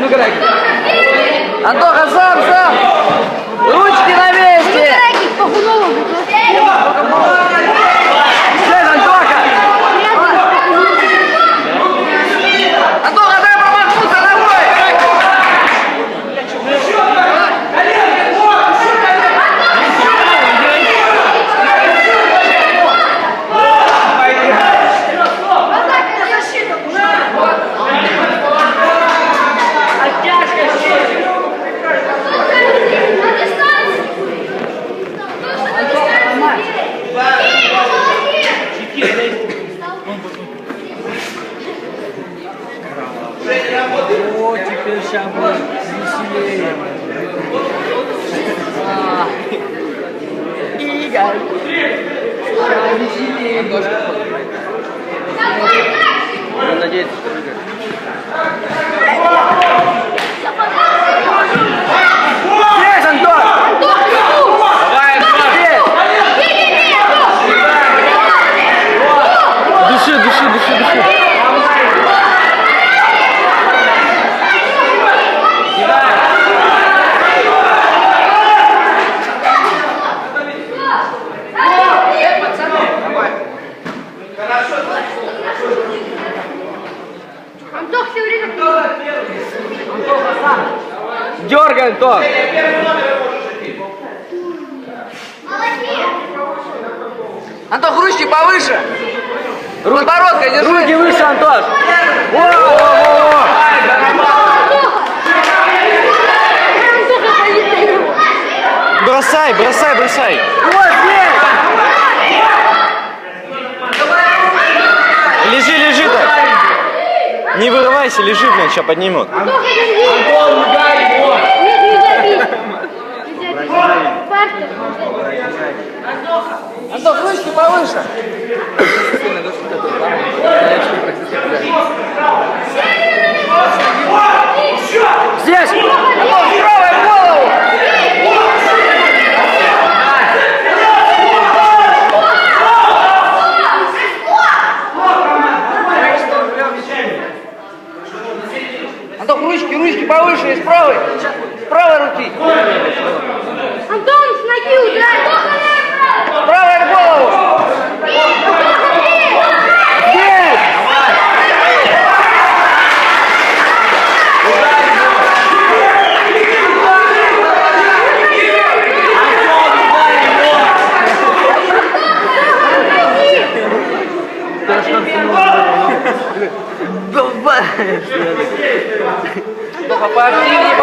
Ну-ка, дай. Антоха, сам, сам! Теперь сейчас будет веселее. Игорь! Сейчас веселее. Будем надеяться, что выиграем. Здесь, Антон! Здесь! Души, души, души, Дергай, Антон! Антох, ручки повыше! Подбородка держи! Руки выше, Антош! Во-во-во-во! Антоха поедет. Бросай, бросай, бросай. Вот здесь! Лежи, лежи так. Не вырывайся, лежи, блин, сейчас поднимут. Антоха, держи. Нет, нельзя бить. Антох, ручки повыше! Здесь! Антох, правой голову! Антох, ручки, ручки повыше, из правой, с правой руки, Антон, с ноги ударь. с правой голову! Здесь! Долбаешь! Поактивнее,